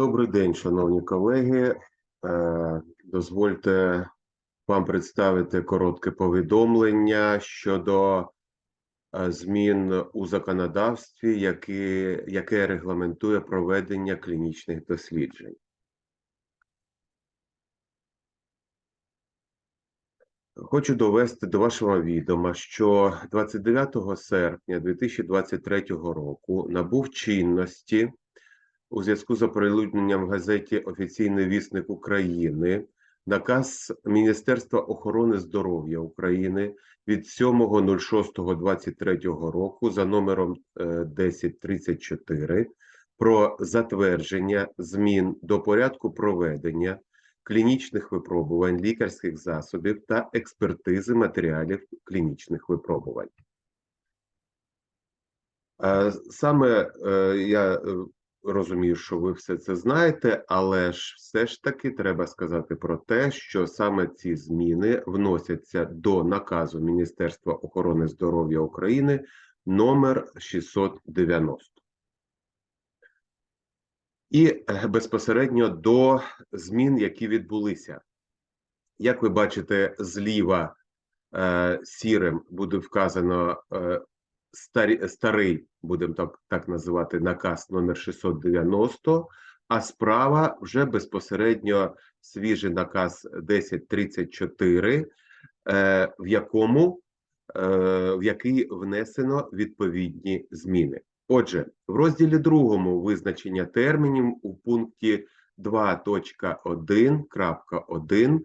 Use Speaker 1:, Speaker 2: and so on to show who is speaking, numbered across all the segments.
Speaker 1: Добрий день, шановні колеги. Е, Дозвольте вам представити коротке повідомлення щодо е, змін у законодавстві, які, яке регламентує проведення клінічних досліджень. Хочу довести до вашого відома, що 29 серпня 2023 року набув чинності у зв'язку з оприлюдненням в газеті Офіційний вісник України наказ Міністерства охорони здоров'я України від 7.06.23 року за номером е, 1034 про затвердження змін до порядку проведення клінічних випробувань лікарських засобів та експертизи матеріалів клінічних випробувань. Е, Саме е, я е, розумію, що ви все це знаєте, але ж все ж таки треба сказати про те, що саме ці зміни вносяться до наказу Міністерства охорони здоров'я України номер 690. І е, безпосередньо до змін, які відбулися. Як ви бачите, зліва е, сірим буде вказано е, старі, старий, будемо так, так називати, наказ номер 690, а справа вже безпосередньо свіжий наказ 1034, е, в якому е, в який внесено відповідні зміни. Отже, в розділі другому визначення термінів у пункті 2.1.1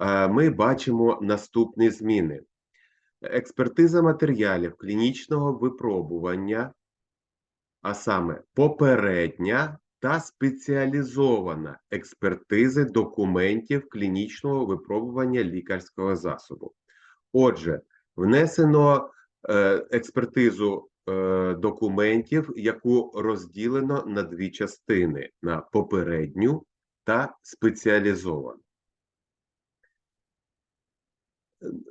Speaker 1: е, ми бачимо наступні зміни. Експертиза матеріалів клінічного випробування, а саме попередня та спеціалізована експертизи документів клінічного випробування лікарського засобу. Отже, внесено е, експертизу е, документів, яку розділено на дві частини: на попередню та спеціалізовану.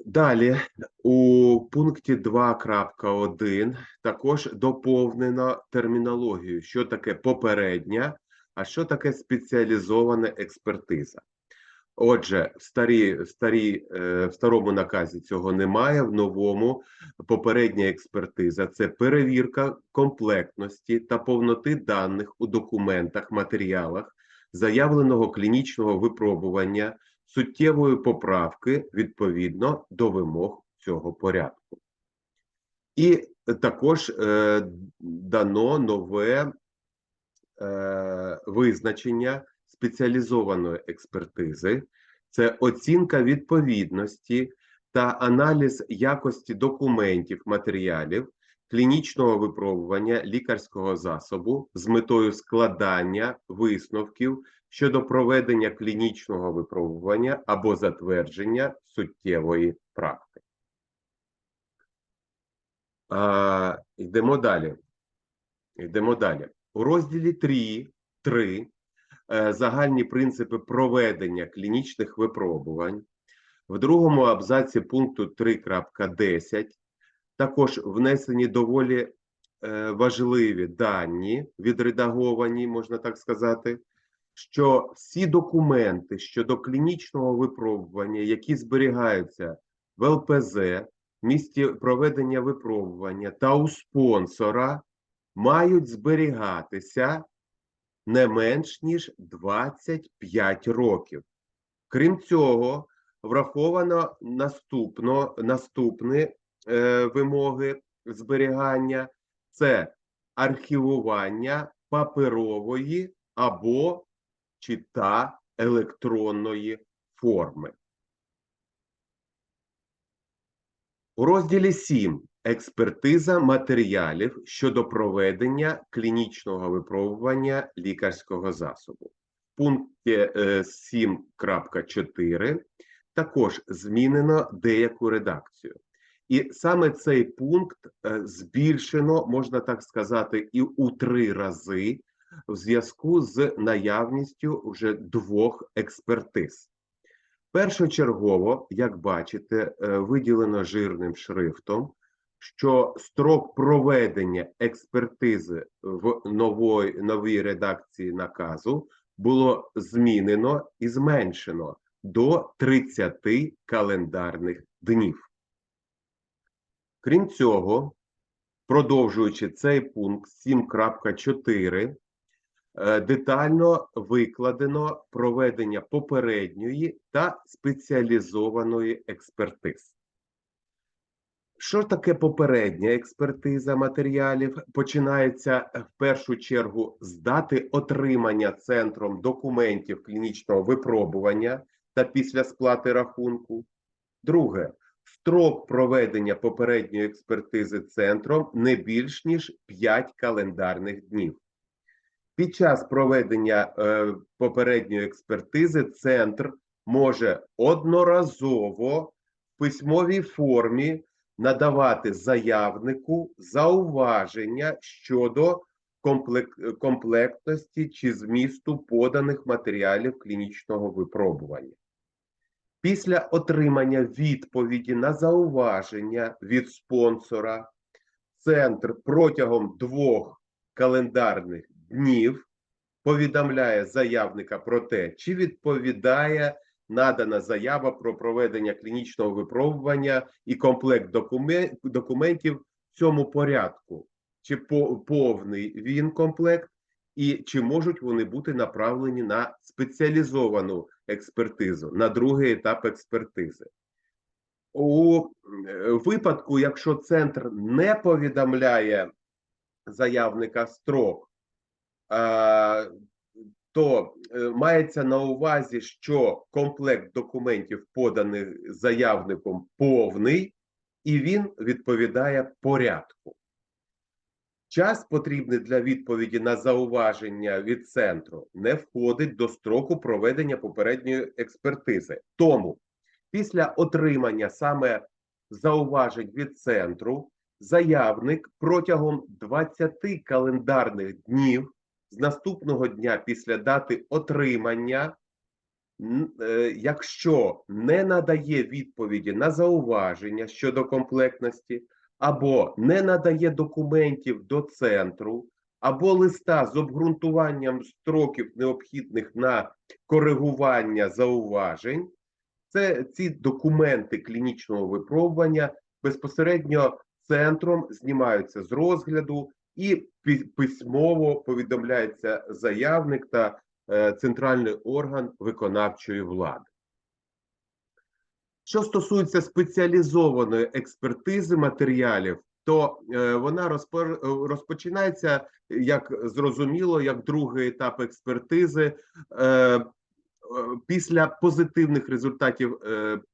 Speaker 1: Далі у пункті 2.1 також доповнено термінологію, що таке попередня, а що таке спеціалізована експертиза. Отже, в, старі, старі, е, в старому наказі цього немає, в новому попередня експертиза це перевірка комплектності та повноти даних у документах, матеріалах, заявленого клінічного випробування суттєвої поправки відповідно до вимог цього порядку. І також е, дано нове е, визначення спеціалізованої експертизи, це оцінка відповідності та аналіз якості документів, матеріалів клінічного випробування лікарського засобу з метою складання висновків щодо проведення клінічного випробування або затвердження суттєвої практики. А, Йдемо далі. Йдемо далі. У розділі 3, 3 е, загальні принципи проведення клінічних випробувань. В другому абзаці пункту 3.10 також внесені доволі е, важливі дані, відредаговані, можна так сказати, що всі документи щодо клінічного випробування, які зберігаються в ЛПЗ, місті проведення випробування та у спонсора, мають зберігатися не менш ніж 25 років. Крім цього, враховано наступно, наступні е, вимоги зберігання: це архівування паперової або чи та електронної форми. У розділі 7 експертиза матеріалів щодо проведення клінічного випробування лікарського засобу. В пункті е, 7.4 також змінено деяку редакцію. І саме цей пункт е, збільшено, можна так сказати, і у три рази в зв'язку з наявністю вже двох експертиз. Першочергово, як бачите, е, виділено жирним шрифтом, що строк проведення експертизи в нової, новій редакції наказу було змінено і зменшено до 30 календарних днів. Крім цього, продовжуючи цей пункт 7.4, е, детально викладено проведення попередньої та спеціалізованої експертиз. Що таке попередня експертиза матеріалів? Починається е, в першу чергу з дати отримання центром документів клінічного випробування та після сплати рахунку. Друге, строк проведення попередньої експертизи центром не більш ніж 5 календарних днів. Під час проведення е, попередньої експертизи центр може одноразово в письмовій формі надавати заявнику зауваження щодо комплектності чи змісту поданих матеріалів клінічного випробування. Після отримання відповіді на зауваження від спонсора, центр протягом двох календарних днів повідомляє заявника про те, чи відповідає надана заява про проведення клінічного випробування і комплект документів в цьому порядку, чи повний він комплект, і чи можуть вони бути направлені на спеціалізовану експертизу, на другий етап експертизи. У е, випадку, якщо центр не повідомляє заявника строк, то е, мається на увазі, що комплект документів, поданих заявником, повний, і він відповідає порядку. Час, потрібний для відповіді на зауваження від центру, не входить до строку проведення попередньої експертизи. Тому після отримання саме зауважень від центру, заявник протягом 20 календарних днів з наступного дня після дати отримання, е, якщо не надає відповіді на зауваження щодо комплектності, або не надає документів до центру, або листа з обґрунтуванням строків необхідних на коригування зауважень, це ці документи клінічного випробування безпосередньо центром знімаються з розгляду і письмово повідомляється заявник та е, центральний орган виконавчої влади. Що стосується спеціалізованої експертизи матеріалів, то е, вона е, розпочинається, як зрозуміло, як другий етап експертизи е, після позитивних результатів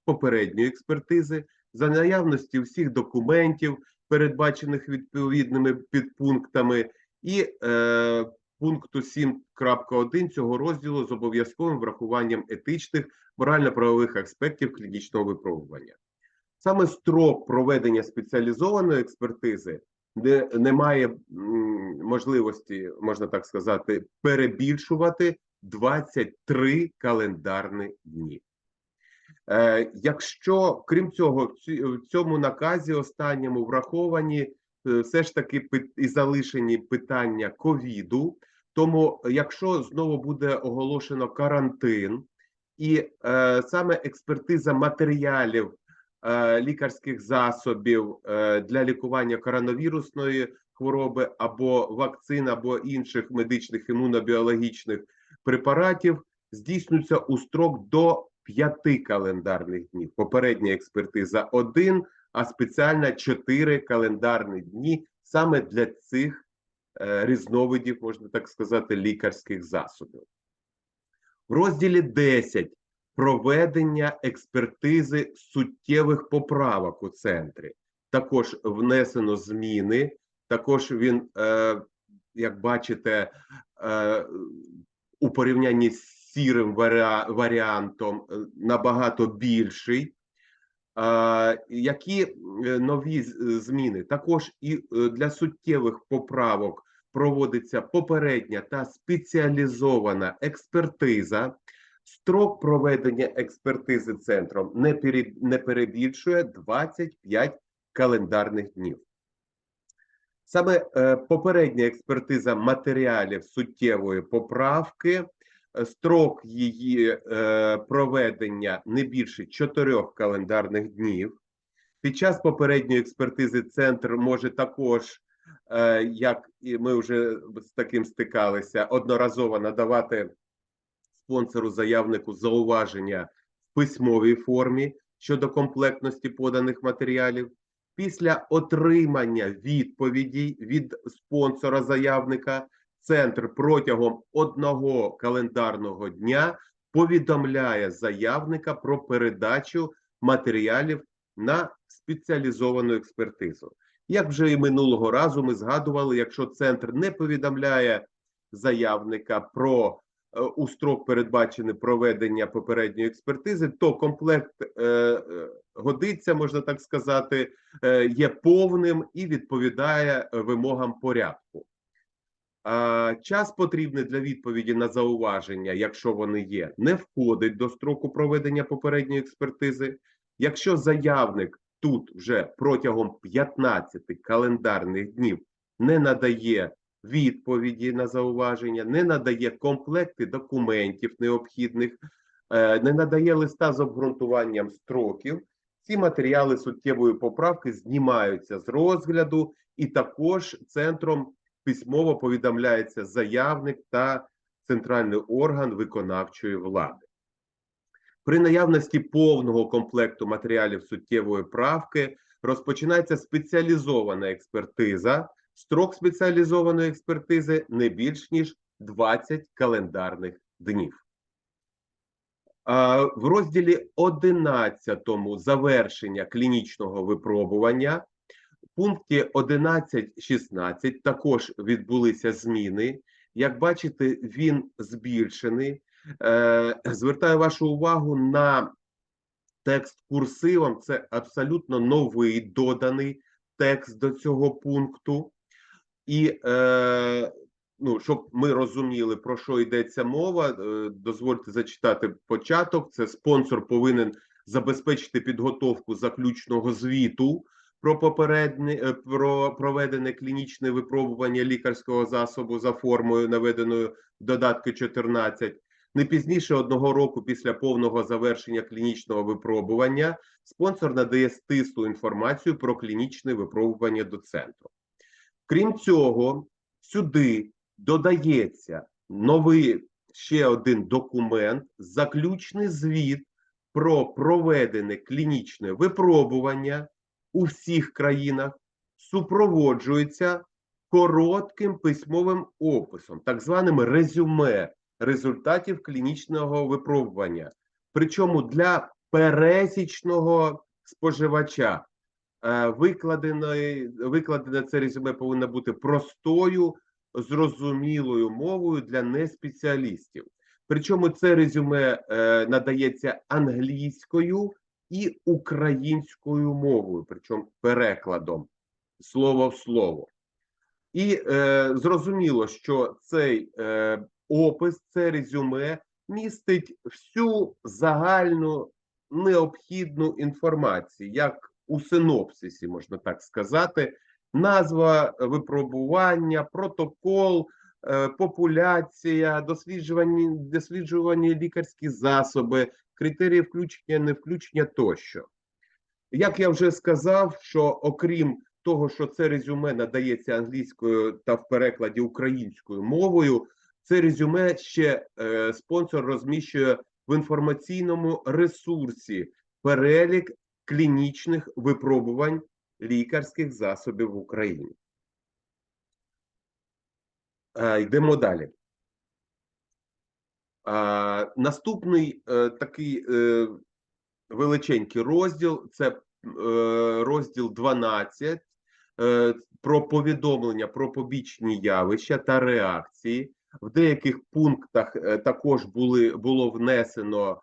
Speaker 1: попередньої експертизи, за наявності всіх документів, передбачених відповідними підпунктами, і пункту 7.1 цього розділу з обов'язковим врахуванням етичних морально-правових аспектів клінічного випробування. Саме строк проведення спеціалізованої експертизи не, не має можливості, можна так сказати, перебільшувати 23 календарні дні. Е, якщо, крім цього, в цьому наказі останньому враховані е, все ж таки і залишені питання ковіду, тому якщо знову буде оголошено карантин, і е, саме експертиза матеріалів е, лікарських засобів е, для лікування коронавірусної хвороби або вакцин, або інших медичних імунобіологічних препаратів здійснюється у строк до 5 календарних днів. Попередня експертиза 1, а спеціальна 4 календарні дні саме для цих е, різновидів, можна так сказати, лікарських засобів. В розділі 10 проведення експертизи суттєвих поправок у центрі. Також внесено зміни. Також він, е, як бачите, е, у порівнянні з сірим варіантом е, набагато більший. Е, Які е, нові зміни? Також і е, для суттєвих поправок проводиться попередня та спеціалізована експертиза. Строк проведення експертизи центром не, перебільшує 25 календарних днів. Саме е, попередня експертиза матеріалів суттєвої поправки строк її е, проведення не більше чотирьох календарних днів. Під час попередньої експертизи центр може також, як і ми вже з таким стикалися, одноразово надавати спонсору заявнику зауваження в письмовій формі щодо комплектності поданих матеріалів. Після отримання відповідей від спонсора заявника центр протягом одного календарного дня повідомляє заявника про передачу матеріалів на спеціалізовану експертизу. Як вже і минулого разу ми згадували, якщо центр не повідомляє заявника про е, у строк передбачене проведення попередньої експертизи, то комплект е, е, годиться, можна так сказати, е, є повним і відповідає е, вимогам порядку. А, Час потрібний для відповіді на зауваження, якщо вони є, не входить до строку проведення попередньої експертизи. Якщо заявник тут вже протягом 15 календарних днів не надає відповіді на зауваження, не надає комплекти документів необхідних, е, не надає листа з обґрунтуванням строків, ці матеріали суттєвої поправки знімаються з розгляду, і також центром письмово повідомляється заявник та центральний орган виконавчої влади. При наявності повного комплекту матеріалів суттєвої правки розпочинається спеціалізована експертиза. Строк спеціалізованої експертизи не більш ніж 20 календарних днів. В розділі 11 завершення клінічного випробування в пункті 11.16 також відбулися зміни. Як бачите, він збільшений. Е, Звертаю вашу увагу на текст курсивом. Це абсолютно новий доданий текст до цього пункту. І е, ну, щоб ми розуміли, про що йдеться мова, е, дозвольте зачитати початок. Це спонсор повинен забезпечити підготовку заключного звіту про попереднє про проведене клінічне випробування лікарського засобу за формою, наведеною в додатку 14. Не пізніше одного року після повного завершення клінічного випробування спонсор надає стислу інформацію про клінічне випробування до центру. Крім цього, сюди додається новий ще один документ, заключний звіт про проведене клінічне випробування у всіх країнах, супроводжується коротким письмовим описом, так званим резюме результатів клінічного випробування. Причому для пересічного споживача е, викладене, викладене це резюме повинно бути простою, зрозумілою мовою для неспеціалістів. Причому це резюме е, надається англійською і українською мовою, причому перекладом слово в слово. І е, зрозуміло, що цей е, опис, це резюме містить всю загальну необхідну інформацію, як у синопсисі, можна так сказати, назва випробування, протокол, е, популяція, досліджування, досліджувані лікарські засоби, критерії включення, не включення тощо. Як я вже сказав, що окрім того, що це резюме надається англійською та в перекладі українською мовою, це резюме ще е, спонсор розміщує в інформаційному ресурсі перелік клінічних випробувань лікарських засобів в Україні. Е, йдемо далі. Е, наступний е, такий е, величенький розділ це е, розділ 12 е, про повідомлення про побічні явища та реакції. В деяких пунктах е, також були було внесено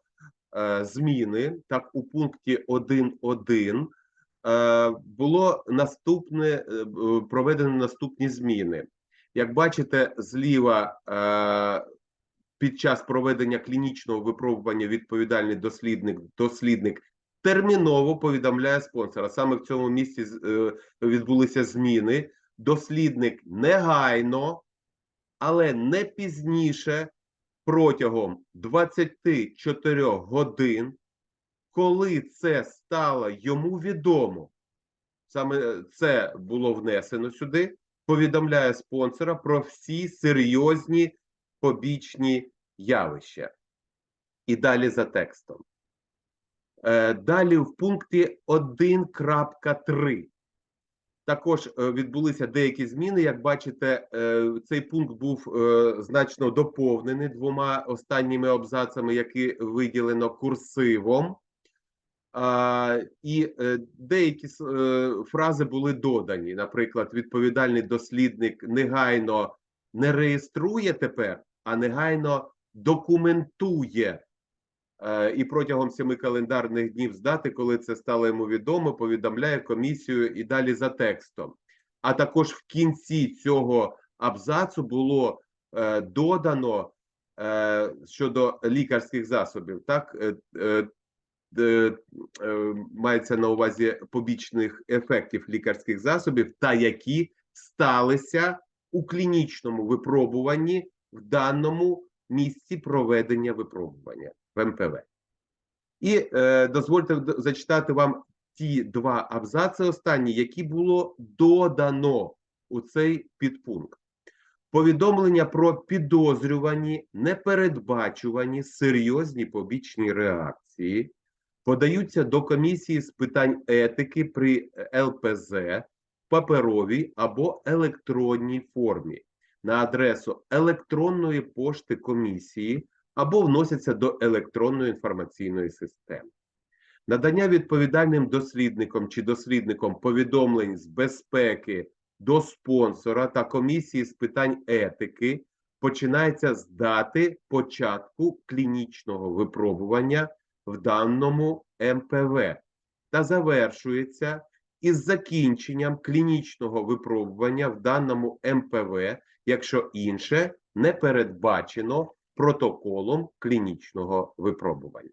Speaker 1: е, зміни. Так, у пункті 1.1 е, було наступне проведено наступні зміни. Як бачите, зліва під час проведення клінічного випробування відповідальний дослідник дослідник терміново повідомляє спонсора. Саме в цьому місці відбулися зміни. Дослідник негайно, але не пізніше протягом 24 годин, коли це стало йому відомо, саме це було внесено сюди, повідомляє спонсора про всі серйозні побічні явища. І далі за текстом. Е, Далі в пункті 1.3 також е, відбулися деякі зміни. Як бачите, е, цей пункт був е, значно доповнений двома останніми абзацами, які виділено курсивом. І деякі фрази були додані. Наприклад, відповідальний дослідник негайно не реєструє тепер, а негайно документує. Е, І протягом семи календарних днів з дати, коли це стало йому відомо, повідомляє комісію і далі за текстом. А також в кінці цього абзацу було е, додано е, щодо лікарських засобів. Так мається на увазі побічних ефектів лікарських засобів, та які сталися у клінічному випробуванні в даному місці проведення випробування в МПВ. І е, дозвольте зачитати вам ті два абзаци останні, які було додано у цей підпункт. Повідомлення про підозрювані, непередбачувані серйозні побічні реакції подаються до комісії з питань етики при ЛПЗ в паперовій або електронній формі на адресу електронної пошти комісії або вносяться до електронної інформаційної системи. Надання відповідальним дослідникам чи дослідникам повідомлень з безпеки до спонсора та комісії з питань етики починається з дати початку клінічного випробування в даному МПВ та завершується із закінченням клінічного випробування в даному МПВ, якщо інше не передбачено протоколом клінічного випробування.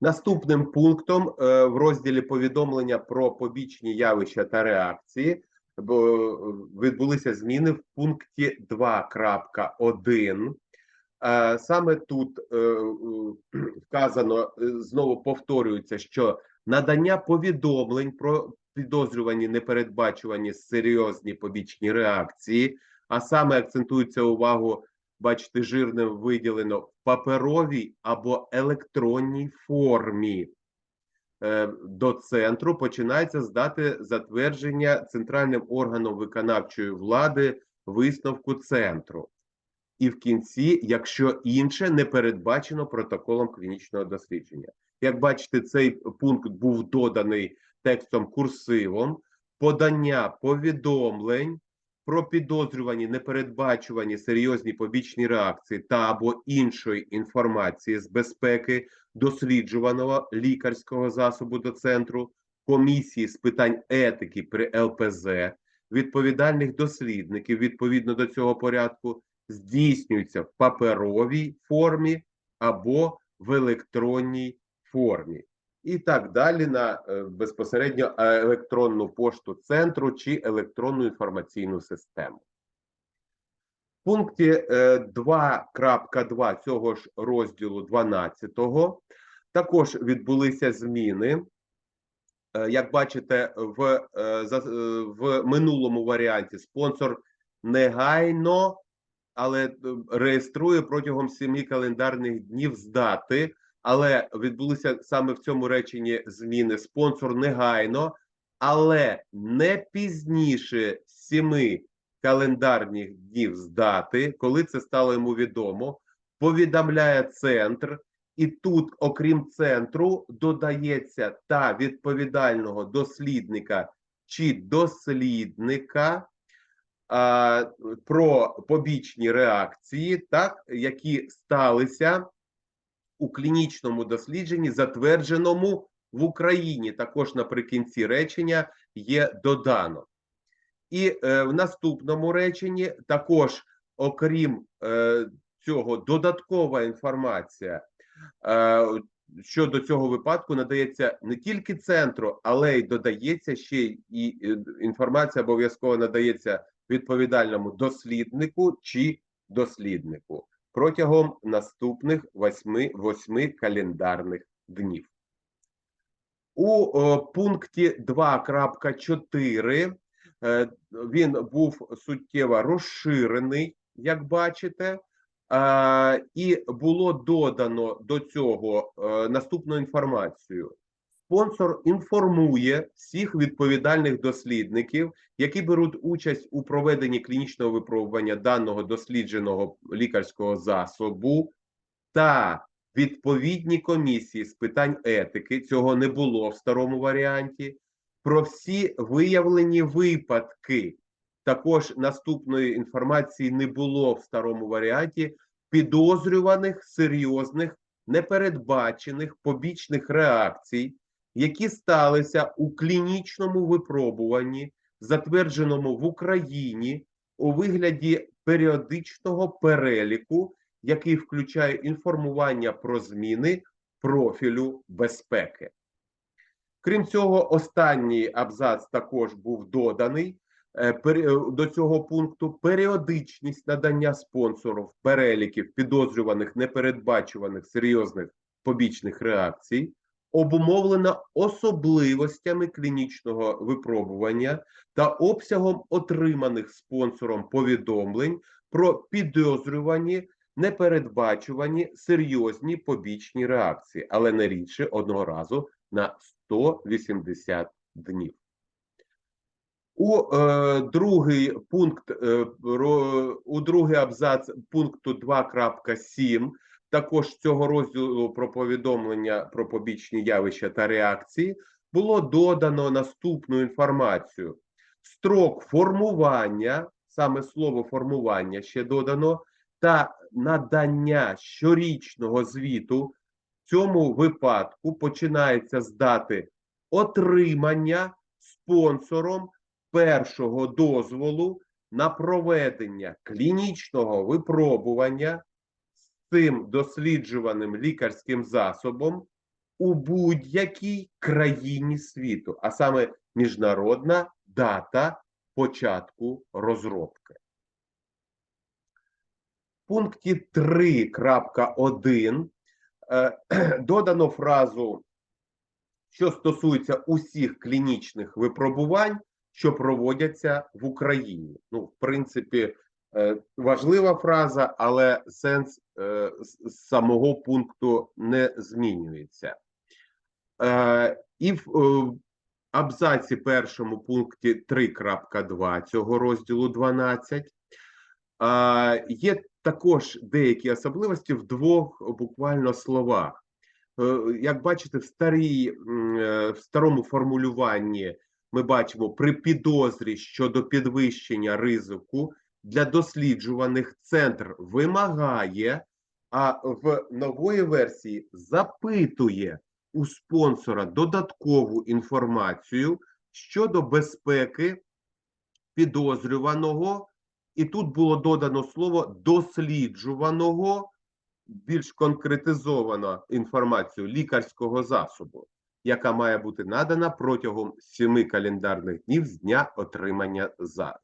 Speaker 1: Наступним пунктом е, в розділі повідомлення про побічні явища та реакції е, відбулися зміни в пункті 2.1. Е, Саме тут вказано, знову повторюється, що надання повідомлень про підозрювані непередбачувані серйозні побічні реакції, а саме акцентується увагу бачите, жирним виділено в паперовій або електронній формі. Е, До центру починається з дати затвердження центральним органом виконавчої влади висновку центру. І в кінці, якщо інше не передбачено протоколом клінічного дослідження. Як бачите, цей пункт був доданий текстом курсивом, подання повідомлень про підозрювані непередбачувані серйозні побічні реакції та або іншої інформації з безпеки досліджуваного лікарського засобу до центру, комісії з питань етики при ЛПЗ, відповідальних дослідників відповідно до цього порядку здійснюється в паперовій формі або в електронній формі. І так далі на е, безпосередньо е, електронну пошту центру чи електронну інформаційну систему. В пункті е, 2.2 цього ж розділу 12 також відбулися зміни. Е, Як бачите, в, е, е, в минулому варіанті спонсор негайно, але е, реєструє протягом семи календарних днів з дати, але відбулися саме в цьому реченні зміни. Спонсор негайно, але не пізніше семи календарних днів з дати, коли це стало йому відомо, повідомляє центр, і тут, окрім центру, додається та відповідального дослідника чи дослідника а, про побічні реакції, так, які сталися у клінічному дослідженні, затвердженому в Україні. Також наприкінці речення є додано. І е, в наступному реченні також, окрім е, цього, додаткова інформація е, щодо цього випадку надається не тільки центру, але й додається ще і е, інформація обов'язково надається відповідальному досліднику чи досліднику протягом наступних 8, 8 календарних днів. У е, пункті 2.4 е, він був суттєво розширений, як бачите, е, і було додано до цього наступну інформацію. Спонсор інформує всіх відповідальних дослідників, які беруть участь у проведенні клінічного випробування даного дослідженого лікарського засобу та відповідні комісії з питань етики. Цього не було в старому варіанті. Про всі виявлені випадки. Також наступної інформації не було в старому варіанті підозрюваних серйозних непередбачених побічних реакцій, які сталися у клінічному випробуванні, затвердженому в Україні у вигляді періодичного переліку, який включає інформування про зміни профілю безпеки. Крім цього, останній абзац також був доданий е, е, до цього пункту періодичність надання спонсору переліків підозрюваних непередбачуваних серйозних побічних реакцій обумовлена особливостями клінічного випробування та обсягом отриманих спонсором повідомлень про підозрювані непередбачувані серйозні побічні реакції, але не рідше одного разу на 180 днів. У е, другий пункт, е, у другий абзац пункту 2.7 також цього розділу про повідомлення про побічні явища та реакції було додано наступну інформацію. Строк формування, саме слово формування ще додано, та надання щорічного звіту в цьому випадку починається з дати отримання спонсором першого дозволу на проведення клінічного випробування цим досліджуваним лікарським засобом у будь-якій країні світу, а саме міжнародна дата початку розробки. В пункті 3.1 е, додано фразу, що стосується усіх клінічних випробувань, що проводяться в Україні. Ну, в принципі, важлива фраза, але сенс е, з- самого пункту не змінюється. Е, І в е, абзаці першому пункті 3.2 цього розділу 12 а, є також деякі особливості в двох буквально словах. Е, Як бачите, в старій, е, в старому формулюванні ми бачимо при підозрі щодо підвищення ризику для досліджуваних центр вимагає, а в нової версії запитує у спонсора додаткову інформацію щодо безпеки підозрюваного, і тут було додано слово досліджуваного, більш конкретизовано інформацію лікарського засобу, яка має бути надана протягом семи календарних днів з дня отримання за,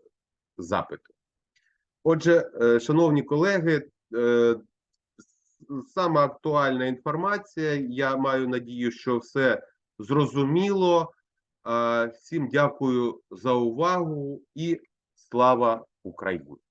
Speaker 1: запиту. Отже, е, шановні колеги, саме сама актуальна інформація. Я маю надію, що все зрозуміло. Е, Всім дякую за увагу і слава Україні!